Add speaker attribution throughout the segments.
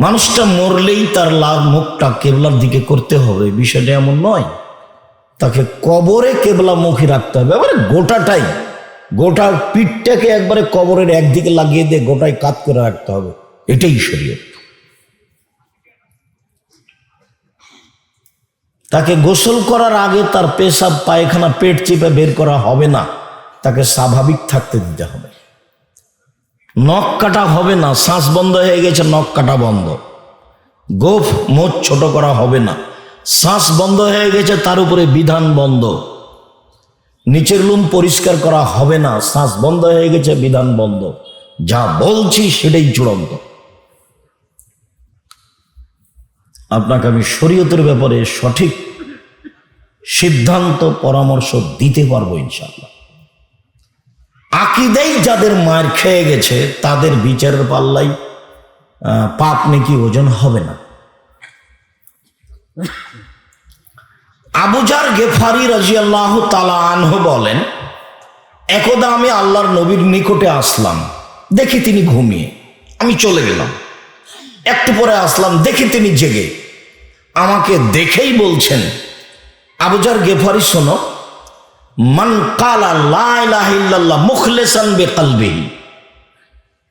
Speaker 1: মানুষটা মরলেই তার লাভ মুখটা কেবলার দিকে করতে হবে, বিষয়টা এমন নয়। তাকে কবরে কেবলা মুখে রাখতে হবে। এবারে গোটাটাই, গোটা পিঠটাকে একবারে কবরের একদিকে লাগিয়ে দিয়ে গোটাই কাত করে রাখতে হবে। এটাই শরীয়ত। তাকে গোসল করার আগে তার পেশাব, পায়খানা, পেট চেপে বের করা হবে না। তাকে স্বাভাবিক থাকতে দিতে হবে। নখ কাটা হবে না, শ্বাস বন্ধ হয়ে গেছে, নখ কাটা বন্ধ। গোফ মোচ ছোট করা হবে না। শ্বাস বন্ধ হয়ে গেছে, তার উপরে বিধান বন্ধ। নিচের লুম পরিষ্কার করা হবে না, শ্বাস বন্ধ হয়ে গেছে, বিধান বন্ধ। যা বলছি সেটাই চূড়ান্ত। আপনাকে আমি শরীয়তের ব্যাপারে সঠিক সিদ্ধান্ত, পরামর্শ দিতে পারব ইনশাল্লাহ আকিদেই যাদের মার খেয়ে গেছে, তাদের বিচারের পাল্লাই পাপ নাকি ওজন হবে না। আবুজার গেফারি রাজিয়াল্লাহ তালা আনহ বলেন, একদা আমি আল্লাহর নবীর নিকটে আসলাম, দেখি তিনি ঘুমিয়ে। আমি চলে গেলাম। একটু পরে আসলাম, দেখি তিনি জেগে। আমাকে দেখেই বলছেন আবুজার গেফারি শোনো মান কালা লাইলাহিল্লাহ মুখলেসান বেকালবিহি।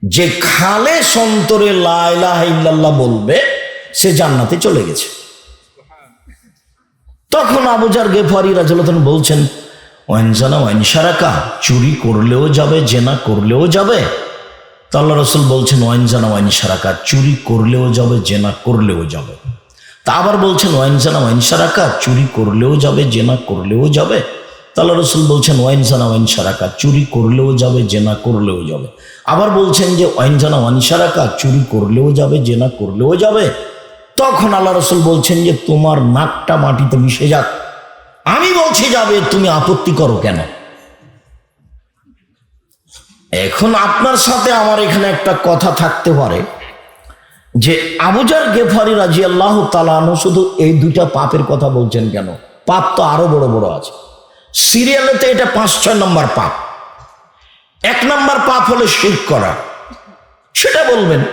Speaker 1: যে খালে সন্তরে লাইলাহিল্লাহ বলবে, সে জান্নাতে চলে গেছে। তখন আবুজার গেফারি রাজলতন বলছেন ওয়াইনজানা ওয়াইন চুরি করলেও যাবে, জেনা করলেও যাবে। তো আল্লাহ রসুল বলছেন ওয়াইনজানা ওয়াইন সারাকা চুরি করলেও যাবে, জেনা করলেও যাবে। তা আবার বলছেন ওয়াইনজানা ওয়াইন সারাকা চুরি করলেও যাবে, জেনা করলেও যাবে। তাল্লা রসুল বলছেন ওয়াইনজানা ওয়াইন সারাকা, চুরি করলেও যাবে, জেনা করলেও যাবে। আবার বলছেন যে ওয়াইনজানা ওয়াইন সারাকা, চুরি করলেও যাবে, জেনা করলেও যাবে। তখন আল্লাহ রসুল বলছেন যে, তোমার নাকটা মাটিতে মিশে যাক। আমি বলছি, যাবে, তুমি আপত্তি করো কেন? এখন আপনার সাথে আমার এখানে একটা কথা থাকতে পারে, যে আবুজার গেফারি রাজি আল্লাহ তালানো শুধু এই দুইটা পাপের কথা বলছেন কেন? পাপ তো আরও বড় বড় আছে। সিরিয়ালেতে এটা পাঁচ, ছয় নম্বর পাপ। এক নম্বর পাপ হলো শির করা। সেটা বলবেন।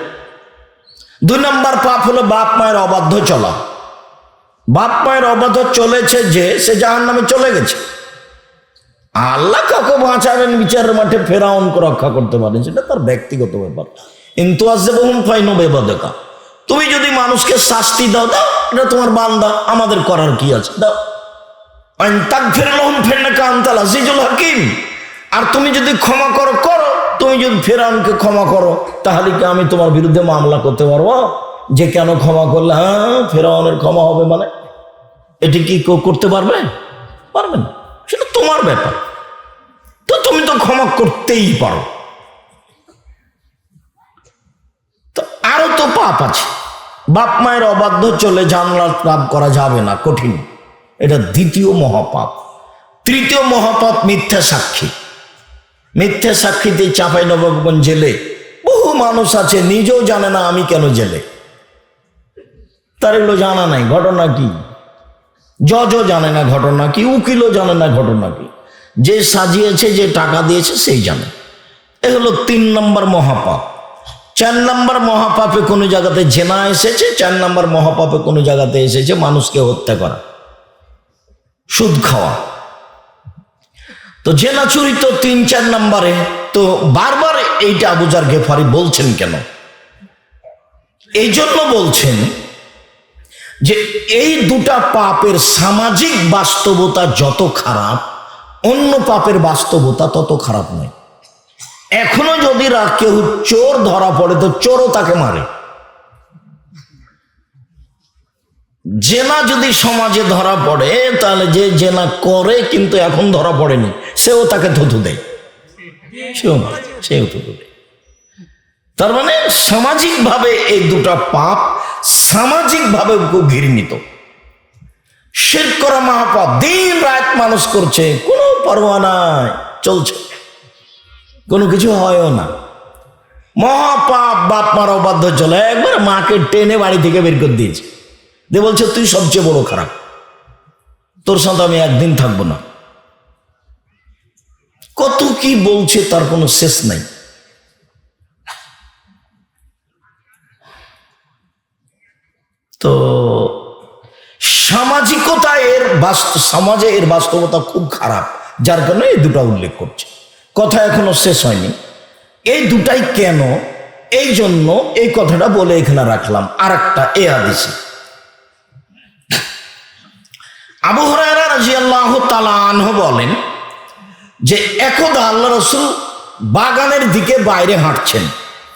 Speaker 1: দুই নম্বর পাপ হলো বাপ মায়ের অবাধ্য চলা। বাপ মায়ের অবাধ্য চলেছে যে, সে জাহান নামে চলে গেছে। আল্লাহ কাকে বাঁচাবেন বিচারের মাঠে ফেরাউনকে রক্ষা করতে পারেন, সেটা তার ব্যক্তিগত ব্যাপার। কিন্তু আসছে বহুম ফাইনো বেবাদকা। তুমি যদি মানুষকে শাস্তি দাও দাও, এটা তোমার বান্দা, আমাদের করার কি আছে? দাও। হাকিম। আর তুমি যদি ক্ষমা করো করো। তুমি যদি ফেরাউনকে ক্ষমা করো, তাহলে কি আমি তোমার বিরুদ্ধে মামলা করতে পারব? যে কেন ক্ষমা করলে? হ্যাঁ ফেরাউনের ক্ষমা হবে মানে। এটি কি করতে পারবে? পারবে না। সেটা তোমার ব্যাপার। তো তুমি তো ক্ষমা করতেই পারো। তো আরও তো পাপ আছে। বাপ মায়ের অবাধ্য চলে জানলা লাভ করা যাবে না, কঠিন। এটা দ্বিতীয় মহাপাপ। তৃতীয় মহাপাপ মিথ্যা সাক্ষী। মিথ্যা সাক্ষীতে চাপাই নবাবগঞ্জ জেলে বহু মানুষ আছে, নিজেও জানে না আমি কেন জেলে। তার এগুলো জানা নাই, ঘটনা কি? জজও জানে না ঘটনা কি, উকিলও জানে না ঘটনা কি। যে সাজিয়েছে, যে টাকা দিয়েছে, সেই জানে। এ হলো তিন নম্বর মহাপাপ। চার নম্বর মহাপাপে কোনো জায়গাতে জেনা এসেছে, চার নম্বর মহাপাপে কোনো জায়গাতে এসেছে মানুষকে হত্যা করা। সুদ খাওয়া। তো জেনা চুরি তো তিন, চার নম্বরে, তো বারবার এইটা আবুজার গেফারি বলছেন কেন? এই জন্য বলছেন যে এই দুটা পাপের সামাজিক বাস্তবতা যত খারাপ, অন্য পাপের বাস্তবতা তত খারাপ নয়। এখনও যদি কেউ চোর ধরা পড়ে, তো চোরও তাকে মারে। জেনা যদি সমাজে ধরা পড়ে, তাহলে যে জেনা করে কিন্তু এখন ধরা পড়েনি, সেও তাকে থুতু দেয়। সেও সেও থুতু দেয়। তার মানে সামাজিকভাবে এই দুটা পাপ সামাজিকভাবে খুব ঘৃণিত। শের করা মহাপাপ, দিন রাত মানুষ করছে, কোনো পরোয়া নাই, চলছে। কোনো কিছু হয়ও না। মহাপাপ বাপ মার অবাধ্য চলে, একবার মাকে টেনে বাড়ি থেকে বের করে দিয়েছে। দিয়ে বলছে, তুই সবচেয়ে বড় খারাপ। তোর সাথে আমি একদিন থাকব না। কত কি বলছে তার কোনো শেষ নাই। তো সামাজিকতা এর বাস্তব সমাজে এর বাস্তবতা খুব খারাপ, যার কারণে এই দুটো উল্লেখ করছে। কথা এখনও শেষ হয়নি। এই দুটাই কেন? এই জন্য এই কথাটা বলে এখানে রাখলাম। আর একটা এ হাদিসে। আবু হরাইরা রাজিয়াল্লাহ তালা আনহ বলেন যে একদা আল্লাহ রসুল বাগানের দিকে বাইরে হাঁটছেন।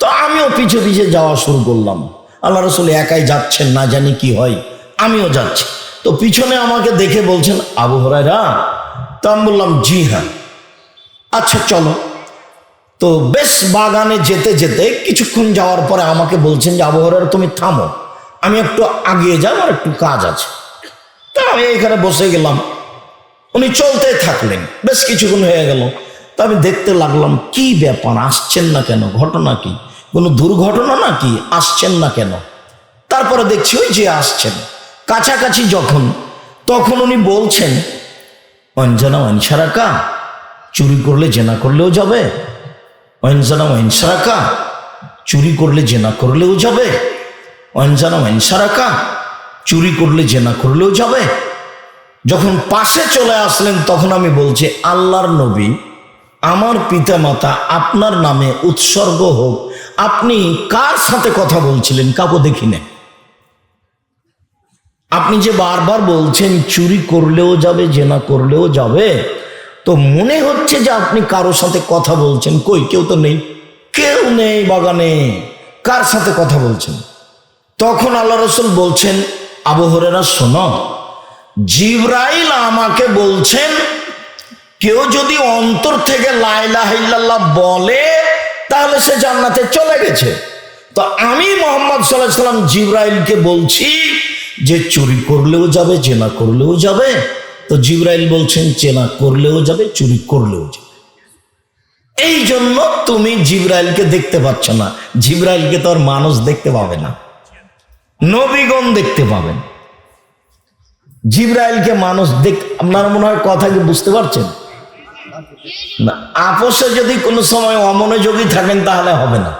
Speaker 1: তো আমিও পিছে পিছে যাওয়া শুরু করলাম। আল্লাহ রসুল একাই যাচ্ছেন না জানি কি হয়, আমিও যাচ্ছি। তো পিছনে আমাকে দেখে বলছেন, আবু হরাইরা তো আমি বললাম, জি হ্যাঁ। আচ্ছা চলো। তো বেশ বাগানে যেতে যেতে কিছুক্ষণ যাওয়ার পরে আমাকে বলছেন যে, আবু হরাইরা তুমি থামো। আমি একটু আগিয়ে যাও আর একটু কাজ আছে। তা আমি এখানে বসে গেলাম। উনি চলতে থাকলেন। বেশ কিছুক্ষণ হয়ে গেল। তা আমি দেখতে লাগলাম, কি ব্যাপার? আসছেন না কেন? ঘটনা কি? কোনো দুর্ঘটনা নাকি? আসছেন না কেন? তারপরে দেখছি ওই যে আসছেন। কাছাকাছি যখন, তখন উনি বলছেন, অঞ্জনা অনসারাকা চুরি করলে জেনা করলেও যাবে। অঞ্জনা অনসারাকা চুরি করলে জেনা করলেও যাবে। অঞ্জনা অনসারাকা চুরি করলে জেনা করলেও যাবে। যখন পাশে চলে আসলেন, তখন আমি বলছি, আল্লাহর নবী, আমার পিতামাতা আপনার নামে উৎসর্গ হোক। আপনি কার সাথে কথা বলছিলেন? কাউকে দেখি না আপনি যে বারবার বলছেন, চুরি করলেও যাবে, জেনা করলেও যাবে, তো মনে হচ্ছে যে আপনি কারোর সাথে কথা বলছেন। কই, কেউ তো নেই। কেউ নেই বাগানে। কার সাথে কথা বলছেন? তখন আল্লাহ রসুল বলছেন আবহরেরা শোনো। জিব্রাইল আমাকে বলছেন, কেউ যদি অন্তর থেকে লাইলা বলে, তাহলে সে জান্নাতে চলে গেছে। তো আমি মোহাম্মদ সাল্লাহ সাল্লাম জিব্রাইলকে বলছি যে, চুরি করলেও যাবে চেনা করলেও যাবে। তো জিব্রাইল বলছেন চেনা করলেও যাবে, চুরি করলেও যাবে। এই জন্য তুমি জিব্রাইলকে দেখতে পাচ্ছ না। জিব্রাইলকে তো আর মানুষ দেখতে পাবে না। নবীগণ দেখতে পাবেন। জিব্রাইলকে মানুষ দেখ, আপনার মনে হয় কথা কি বুঝতে পারছেন? না, আপোষে যদি কোনো সময় অমনোযোগী থাকেন তাহলে হবে না।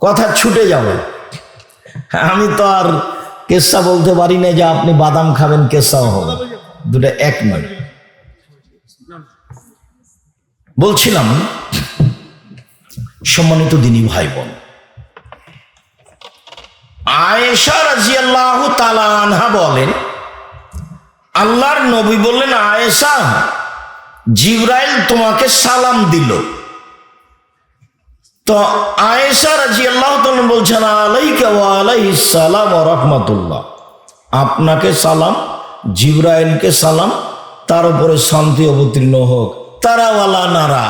Speaker 1: কথা ছুটে যাবে। আমি তো আর কেসা বলতে পারি না যে আপনি বাদাম খাবেন কেসাও হবে। দুটো এক নয়। বলছিলাম, সম্মানিত দিনী ভাই বোন আয়েশা রাজিয়াল্লাহ তালা আনহা বলেন, আল্লাহর নবী বললেন, আয়েশা, জিব্রাইল তোমাকে সালাম দিল। তো আয়েশা রাজি আল্লাহ বলছেন, আলাইকা রহমতুল্লাহ। আপনাকে সালাম, জিব্রাইলকে সালাম, তার উপরে শান্তি অবতীর্ণ হোক। তারাওয়ালা নারা,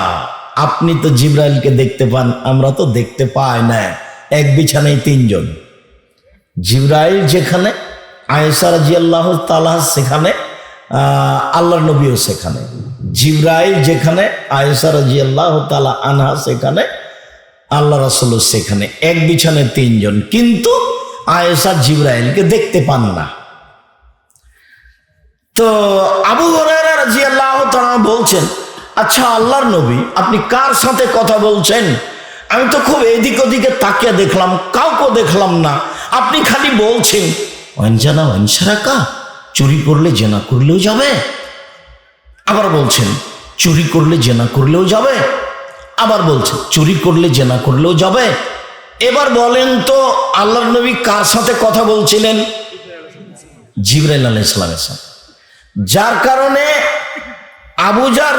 Speaker 1: আপনি তো জিব্রাইলকে দেখতে পান, আমরা তো দেখতে পাই না এক বিছানায় তিনজন। জিব্রাইল যেখানে আয়েশা রাজি আল্লাহ সেখানে আহ, আল্লাহর নবীও সেখানে। জিব্রাইল যেখানে আয়েশা রাজি আল্লাহ তালা আনহা সেখানে আল্লাহ রাসুল সেখানে। এক বিছানায় তিনজন। কিন্তু আয়েশা জিব্রাইলকে দেখতে পান না। তো আবু রাজি আল্লাহ বলছেন আচ্ছা আল্লাহর নবী আপনি কার সাথে কথা বলছেন? আমি তো খুব এদিক ওদিকে তাকিয়ে দেখলাম কাউকে দেখলাম না। আপনি খালি বলছেন। অঞ্জানা অঞ্সারাকা চুরি করলে জেনা করলেও যাবে। আবার বলছেন, চুরি করলে জেনা করলেও যাবে। আবার বলছেন, চুরি করলে জেনা করলেও যাবে। এবার বলেন তো, আল্লাহর নবী কার সাথে কথা বলছিলেন? জিবরাইল আলাহ ইসলামের সাথে। যার কারণে আবুজার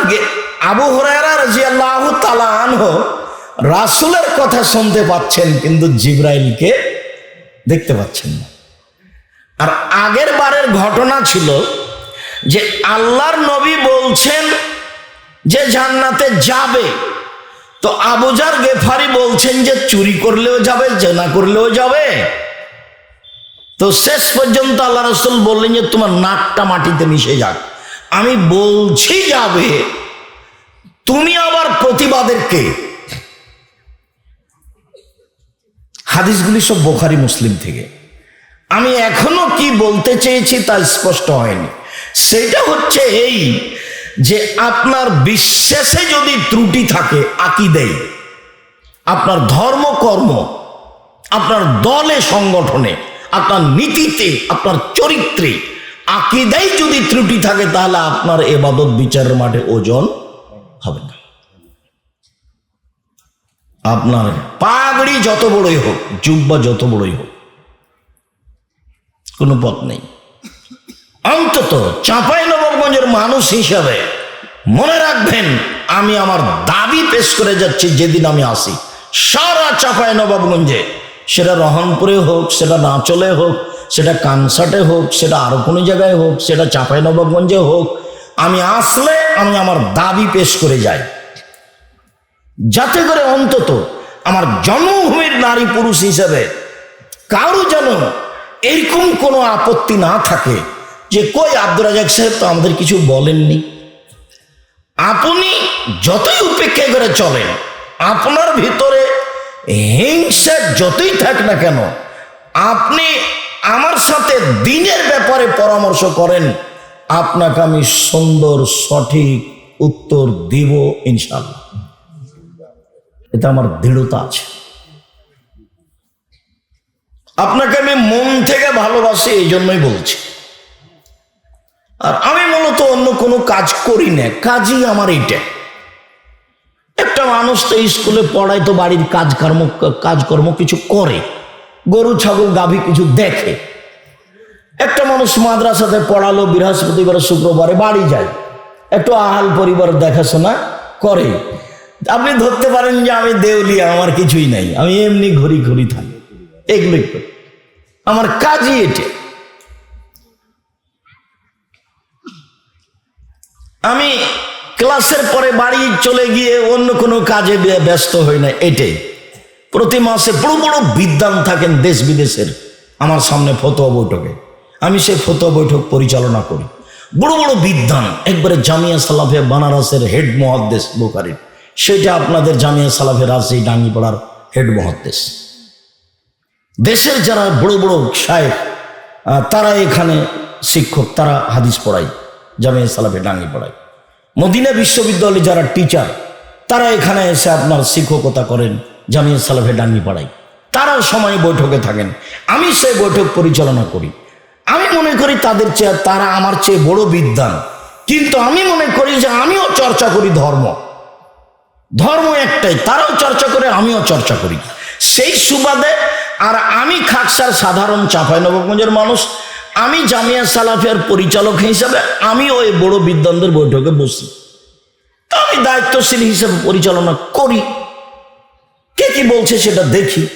Speaker 1: আবু হরায়রা রাজিয়াল্লাহ তালা আনহ রাসুলের কথা শুনতে পাচ্ছেন, কিন্তু জিব্রাইলকে দেখতে পাচ্ছেন না। আর আগের বারের ঘটনা ছিল যে আল্লাহর নবী বলছেন যে জান্নাতে যাবে। তো আবুজার গেফারি বলছেন যে চুরি করলেও যাবে, জেনা করলেও যাবে। তো শেষ পর্যন্ত আল্লাহ রসুল বললেন যে তোমার নাকটা মাটিতে মিশে যাক। আমি বলছি যাবে। তুমি আবার প্রতিবাদের কে? হাদিসগুলি সব বোখারি মুসলিম থেকে। আমি এখনও কি বলতে চেয়েছি তা স্পষ্ট হয়নি। সেটা হচ্ছে এই যে আপনার বিশ্বাসে যদি ত্রুটি থাকে আকি দেয় আপনার ধর্ম কর্ম, আপনার দলে সংগঠনে, আপনার নীতিতে, আপনার চরিত্রে আকিদাই যদি ত্রুটি থাকে তাহলে আপনার এবাদত বিচারের মাঠে ওজন হবে না। আপনার পাগড়ি যত বড়ই হোক, জুব্বা যত বড়ই হোক, কোনো পথ নেই। অন্তত চাঁপাই নবাবগঞ্জের মানুষ হিসাবে মনে রাখবেন, আমি আমার দাবি পেশ করে যাচ্ছি যেদিন আমি আসি। সারা চাঁপাই নবাবগঞ্জে, সেটা রহনপুরে হোক, সেটা নাচলে হোক, সেটা কানসাটে হোক, সেটা আরও কোনো জায়গায় হোক, সেটা চাঁপাই নবাবগঞ্জে হোক, আমি আসলে আমি আমার দাবি পেশ করে যাই। যাতে করে অন্তত আমার জন্মভূমির নারী পুরুষ হিসেবে কারও যেন এরকম কোনো আপত্তি না থাকে যে, কই আব্দুল রাজাক সাহেব, তো আমাদের কিছু বলেননি। আপনি যতই উপেক্ষা করে চলেন, আপনার ভিতরে হিংসা যতই থাক না কেন, আপনি আমার সাথে দিনের ব্যাপারে পরামর্শ করেন, আপনাকে আমি সুন্দর সঠিক উত্তর দিব ইনশাল্লাহ এটা আমার দৃঢ়তা আছে। আপনাকে আমি মন থেকে ভালোবাসি, এই জন্যই বলছি। আর আমি মূলত অন্য কোনো কাজ করি না, কাজই আমার এইটা। একটা মানুষ তো স্কুলে পড়ায় তো বাড়ির কাজকর্ম কাজকর্ম কিছু করে, গরু, ছাগল, গাভী কিছু দেখে। একটা মানুষ মাদ্রাসাতে পড়ালো, বৃহস্পতিবার, শুক্রবারে বাড়ি যায়। একটু আহাল পরিবার দেখাশোনা করে। আপনি ধরতে পারেন যে আমি দেউলিয়া, আমার কিছুই নাই। আমি এমনি ঘুরি ঘুরি থাকি। এগুলোই করি আমার কাজই এটা। আমি ক্লাসের পরে বাড়ি চলে গিয়ে অন্য কোনো কাজে ব্যস্ত হই না, এটাই। প্রতি মাসে বড় বড় বিদ্যান থাকেন দেশ বিদেশের, আমার সামনে ফতোয়া বৈঠকে। আমি সেই ফতোয়া বৈঠক পরিচালনা করি। বড় বড় বিদ্যান একবারে জামিয়া সালাফে বানারসের হেড মহাদ্দেশ বোকারির। সেটা আপনাদের জামিয়া সালাফে রাজশাহী ডাঙ্গিপাড়ার হেড মহাদ্দেশ। দেশের যারা বড় বড় সাহেব তারা এখানে শিক্ষক, তারা হাদিস পড়ায়, জামিয়া সালাফে ডাঙ্গি পড়ায় মদিনা বিশ্ববিদ্যালয়ে যারা টিচার তারা এখানে এসে আপনার শিক্ষকতা করেন, জামিয়া সালাফে ডাঙ্গি পড়ায় তারাও সময় বৈঠকে থাকেন। আমি সেই বৈঠক পরিচালনা করি। আমি মনে করি তাদের চেয়ে, তারা আমার চেয়ে বড় বিদ্যান কিন্তু আমি মনে করি যে আমিও চর্চা করি ধর্ম। ধর্ম একটাই, তারাও চর্চা করে, আমিও চর্চা করি। সেই সুবাদে, আর আমি খাকসার সাধারণ চাঁপাই নবগঞ্জের মানুষ, আমি জামিয়া সালাফিয়ার পরিচালক হিসাবে আমি ওই বড় বিদ্যানদের বৈঠকে বসি। তা আমি দায়িত্বশীল হিসেবে পরিচালনা করি। কে কি বলছে সেটা দেখি।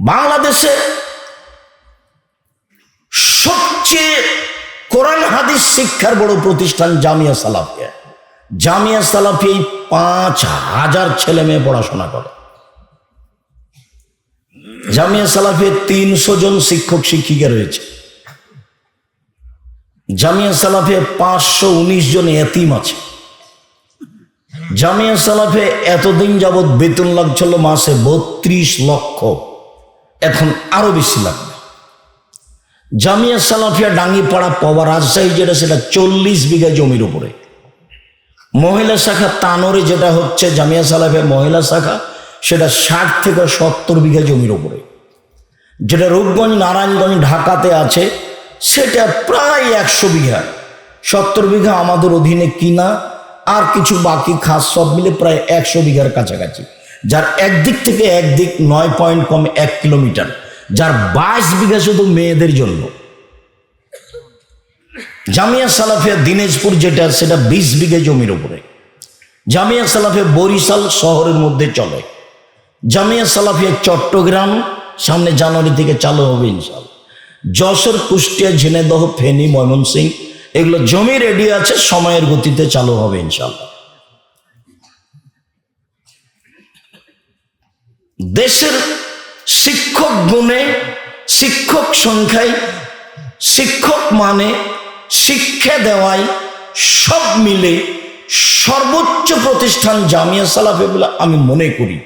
Speaker 1: বাংলাদেশে সবচেয়ে কোরআন হাদিস শিক্ষার বড় প্রতিষ্ঠান জামিয়া সালাফিয়া। জামিয়া সালাফি এই পাঁচ হাজার ছেলে মেয়ে পড়াশোনা করে। জামিয়া সালাফি তিনশো জন শিক্ষক, শিক্ষিকা রয়েছে। জামিয়া সালাফে পাঁচশো উনিশ জন এতিম আছে। জামিয়া সালাফে এতদিন যাবৎ বেতন লাগছিল মাসে বত্রিশ লক্ষ। এখন আরও বেশি লাগবে। জামিয়া সালাফিয়া ডাঙ্গিপাড়া পাওয়া রাজশাহী যেটা, সেটা চল্লিশ বিঘা জমির উপরে। মহিলা শাখা তানোরে যেটা হচ্ছে জামিয়া সালাফের মহিলা শাখা, সেটা ষাট থেকে সত্তর বিঘা জমির উপরে। যেটা রূপগঞ্জ, নারায়ণগঞ্জ, ঢাকাতে আছে, সেটা প্রায় একশো বিঘা। সত্তর বিঘা আমাদের অধীনে কিনা, আর কিছু বাকি খাস সব মিলে প্রায় একশো বিঘার কাছাকাছি। যার একদিক থেকে একদিক নয় পয়েন্ট কম এক কিলোমিটার। যার বাইশ বিঘা শুধু মেয়েদের জন্য। জামিয়া সালাফিয়া দিনাজপুর যেটা, সেটা বিশ বিঘে জমির উপরে। জামিয়া সালাফিয়া বরিশাল শহরের মধ্যে চলে। জামিয়া সালাফিয়া চট্টগ্রাম, সামনে জানুয়ারি থেকে চালু হবে ইনশাল যশোর, কুষ্টিয়া ঝিনেদহ ফেনী, ময়মনসিং, এগুলো জমি রেডি আছে, সময়ের গতিতে চালু হবে ইনশাল্লাহ দেশের শিক্ষক গুণে, শিক্ষক সংখ্যায়, শিক্ষক মানে শিক্ষা দেওয়ায় সব মিলে সর্বোচ্চ প্রতিষ্ঠান জামিয়া সালাফে বলে আমি মনে করি।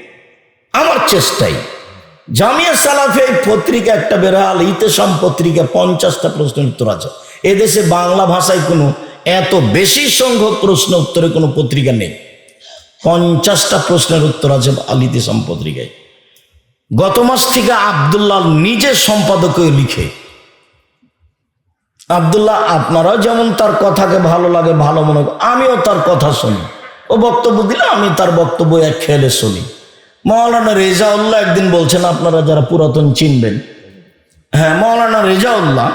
Speaker 1: আমার চেষ্টাই। জামিয়া সালাফে পত্রিকা একটা বেরোয়াল ইতেসাম পত্রিকা, পঞ্চাশটা প্রশ্নের উত্তর আছে। এদেশে বাংলা ভাষায় কোনো এত বেশি সংখ্যক প্রশ্ন উত্তরে কোনো পত্রিকা নেই। পঞ্চাশটা প্রশ্নের উত্তর আছে আল ইতেসাম পত্রিকায়। গত মাস থেকে আবদুল্লাহ নিজের সম্পাদকে লিখে আবদুল্লাহ, আপনারাও যেমন তার কথাকে ভালো লাগে, ভালো মনে আমিও তার কথা শুনি। ও বক্তব্য দিলে আমি তার বক্তব্য এক খেয়ালে শুনি। মৌলানা রেজাউল্লাহ একদিন বলছেন, আপনারা যারা পুরাতন চিনবেন। হ্যাঁ মৌলানা রেজাউল্লাহ,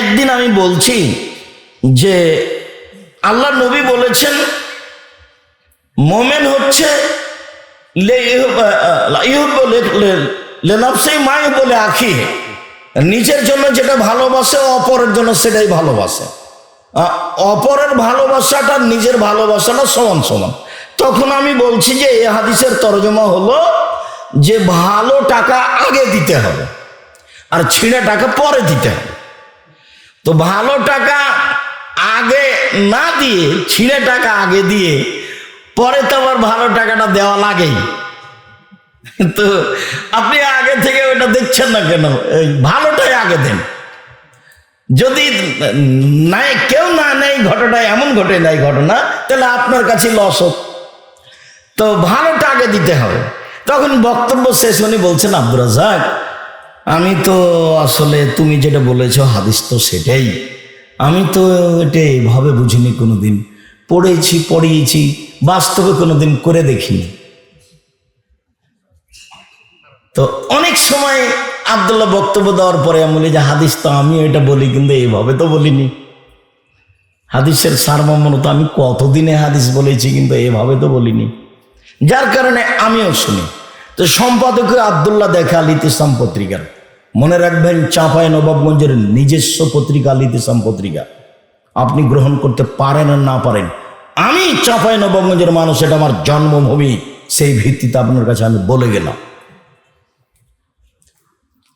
Speaker 1: একদিন আমি বলছি যে, আল্লাহ নবী বলেছেন, মোমেন হচ্ছে লেনাফসেই মাই বলে আখি নিজের জন্য যেটা ভালোবাসে, অপরের জন্য সেটাই ভালোবাসে। অপরের ভালোবাসাটা নিজের ভালোবাসাটা সমান সমান। তখন আমি বলছি যে, এ হাদিসের তরজমা হলো যে, ভালো টাকা আগে দিতে হবে আর ছিঁড়ে টাকা পরে দিতে হবে। তো ভালো টাকা আগে না দিয়ে, ছিঁড়ে টাকা আগে দিয়ে, পরে তো আবার ভালো টাকাটা দেওয়া লাগেই। তো আপনি আগে থেকে ওটা দেখছেন না কেন? ভালোটাই আগে দেন। যদি নাই, কেউ না নেই, ঘটনা এমন ঘটে নাই ঘটনা, তাহলে আপনার কাছে লস হোক। তো ভালোটা আগে দিতে হবে। তখন বক্তব্য শেষ উনি বলছেন, আব্দুর রাজাক আমি তো আসলে তুমি যেটা বলেছ, হাদিস তো সেটাই। আমি তো এটা এইভাবে বুঝিনি কোনোদিন। পড়েছি, পড়িয়েছি, বাস্তবে কোনোদিন করে দেখিনি। তো অনেক সময় আবদুল্লাহ বক্তব্য দেওয়ার পরে আমি বলি যে, হাদিস তো আমি এটা বলি, কিন্তু এইভাবে তো বলিনি। হাদিসের সারমর্ম তো আমি কতদিনে হাদিস বলেছি, কিন্তু এভাবে তো বলিনি। যার কারণে আমিও শুনি। তো সম্পাদক আবদুল্লাহ দেখা আল ইতিসাম পত্রিকার মনে রাখবেন, চাঁপাই নবাবগঞ্জের নিজস্ব পত্রিকা আল ইতিসাম পত্রিকা। আপনি গ্রহণ করতে পারেন আর না পারেন। আমি চাঁপাই নবাবগঞ্জের মানুষ, এটা আমার জন্মভূমি, সেই ভিত্তিতে আপনার কাছে আমি বলে গেলাম।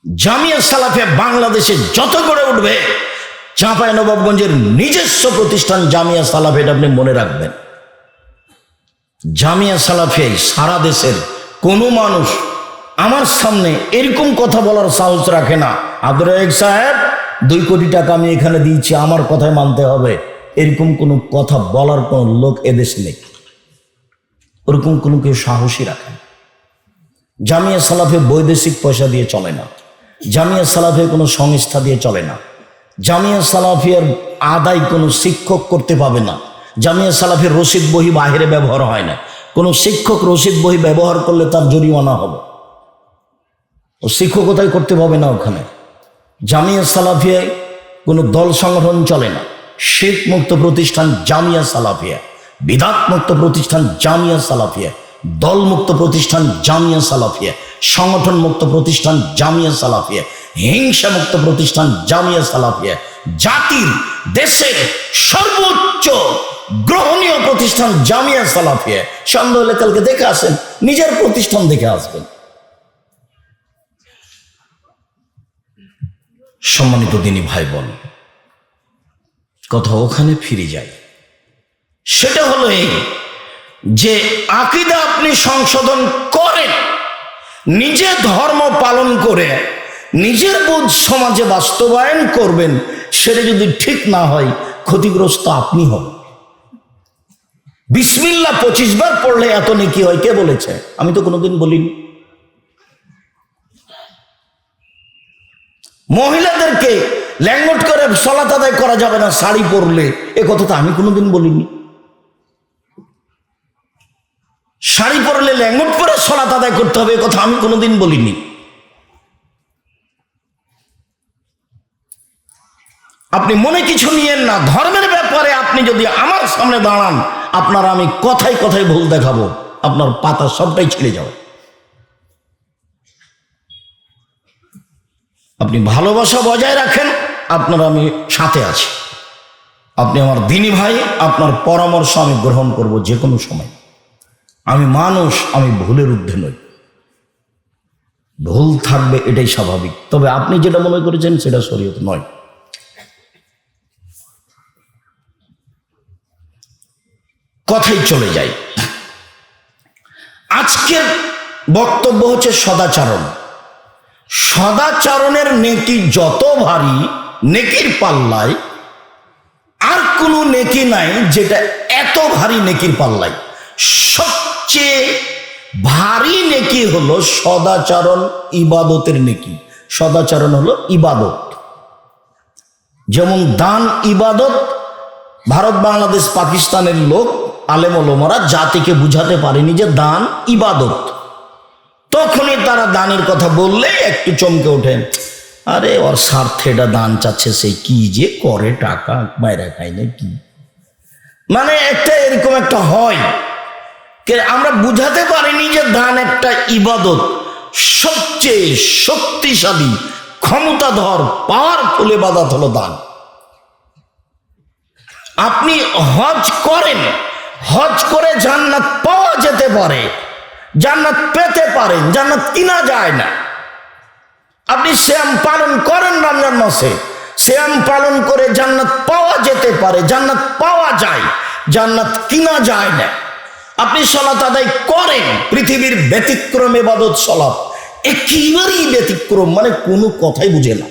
Speaker 1: জামিয়া সালাফিয়া বাংলাদেশে যত করে উঠবে, চাঁপাই নবাবগঞ্জের নিজস্ব প্রতিষ্ঠান জামিয়া সালাফে, এটা আপনি মনে রাখবেন। জামিয়া সালাফিয়াই সারা দেশের কোনো মানুষ আমার সামনে এরকম কথা বলার সাহস রাখে না। আব্দুর রাজাক সাহেব, দুই কোটি টাকা আমি এখানে দিয়েছি, আমার কথায় মানতে হবে। এরকম কোনো কথা বলার কোনো লোক এদেশ নেই। ওরকম কোনো কেউ সাহসী রাখে জামিয়া সালাফে বৈদেশিক পয়সা দিয়ে চলে না। জামিয়া সালাফে কোনো সংস্থা দিয়ে চলে না। জামিয়া সালাফিয়ার আদায় কোনো শিক্ষক করতে পাবে না। জামিয়া সালাফের রসিদ বহি বাহিরে ব্যবহার হয় না। কোনো শিক্ষক রসিদ বহি ব্যবহার করলে তার জরিমানা হবে। ও শিক্ষকতাই করতে পাবে না ওখানে? জামিয়া সালাফিয়ায় কোনো দল সংগঠন চলে না। শেখ মুক্ত প্রতিষ্ঠান জামিয়া সালাফিয়া। বিধাত মুক্ত প্রতিষ্ঠান জামিয়া সালাফিয়া। দল মুক্ত প্রতিষ্ঠান জামিয়া সালাফিয়া সংগঠন মুক্ত প্রতিষ্ঠান জামিয়া সালাফিয়া হিংসা মুক্ত প্রতিষ্ঠান জামিয়া সালাফিয়া, জাতির, দেশের সর্বোচ্চ গ্রহণীয় প্রতিষ্ঠান জামিয়া সালাফিয়া। সন্দেহ হলে কালকে দেখে আসেন, নিজের প্রতিষ্ঠান দেখে আসবেন। সম্মানিত দিনী ভাই বোন কথা ওখানে ফিরে যাই। সেটা হলো এই যে আকিদা আপনি সংশোধন করেন, নিজে ধর্ম পালন করে নিজের বোধ সমাজে বাস্তবায়ন করবেন, সেটা যদি ঠিক না হয়, ক্ষতিগ্রস্ত আপনি হন। বিসমিল্লা পঁচিশ বার পড়লে এত নেকি হয়, কে বলেছে? আমি তো কোনোদিন বলিনি। মহিলাদেরকে ল্যাঙ্গট করে সলাত আদায় করা যাবে না, শাড়ি পরলে, এ কথা তো আমি কোনোদিন বলিনি। শাড়ি পরলে ল্যাঙ্গট পরে সলাত আদায় করতে হবে কথা আমি কোনোদিন বলিনি। আপনি মনে কিছু নিয়েন না, ধর্মের ব্যাপারে আপনি যদি আমার সামনে দাঁড়ান, আপনার আমি কথায় কথায় ভুল দেখাবো, আপনার পাতা সবটাই ছিঁড়ে যাবে। আপনি ভালোবাসা বজায় রাখেন, আপনার আমি সাথে আছি। আপনি আমার দিনী ভাই, আপনার পরামর্শ আমি গ্রহণ করব যে কোনো সময়। আমি মানুষ, আমি ভুলের ঊর্ধ্বে নই। ভুল থাকবে এটাই স্বাভাবিক। তবে আপনি যেটা মনে করেছেন সেটা শরীয়ত নয়। কথাই চলে যাই আজকের বক্তব্য হচ্ছে সদাচারণ। সদাচরণের নেকি যত ভারী, নেকির পাল্লায়, আর কোনো নেকি নাই যেটা এত ভারী নেকির পাল্লায়। সবচেয়ে ভারী নেকি হলো সদাচরণ ইবাদতের নেকি। সদাচরণ হলো ইবাদত। যেমন দান ইবাদত, ভারত, বাংলাদেশ, পাকিস্তানের লোক আলেমলমরা জাতিকে বুঝাতে পারেনি যে দান ইবাদত। তখনই তারা দানের কথা বললে একটু চমকে ওঠেন। আরে ওর স্বার্থে এটা দান চাচ্ছে, সে কি যে করে টাকা বাইরে খায় না কি মানে একটা এরকম একটা হয়। আমরা বুঝাতে পারিনি যে দান একটা ইবাদত। সবচেয়ে শক্তিশালী, ক্ষমতাধর পাওয়ারফুল ইবাদত হলো দান আপনি হজ করেন, হজ করে জান্নাত পাওয়া যেতে পারে, জান্নাত পেতে পারেন, জান্নাত কিনা যায় না। আপনি শ্যাম পালন করেন রমজান মাসে, শ্যাম পালন করে জান্নাত পাওয়া যেতে পারে, জান্নাত পাওয়া যায়, জান্নাত কিনা যায় না। আপনি সলাত আদায় করেন, পৃথিবীর ব্যতিক্রম এবাদত সলাপ একেবারেই ব্যতিক্রম মানে কোনো কথাই বুঝে না।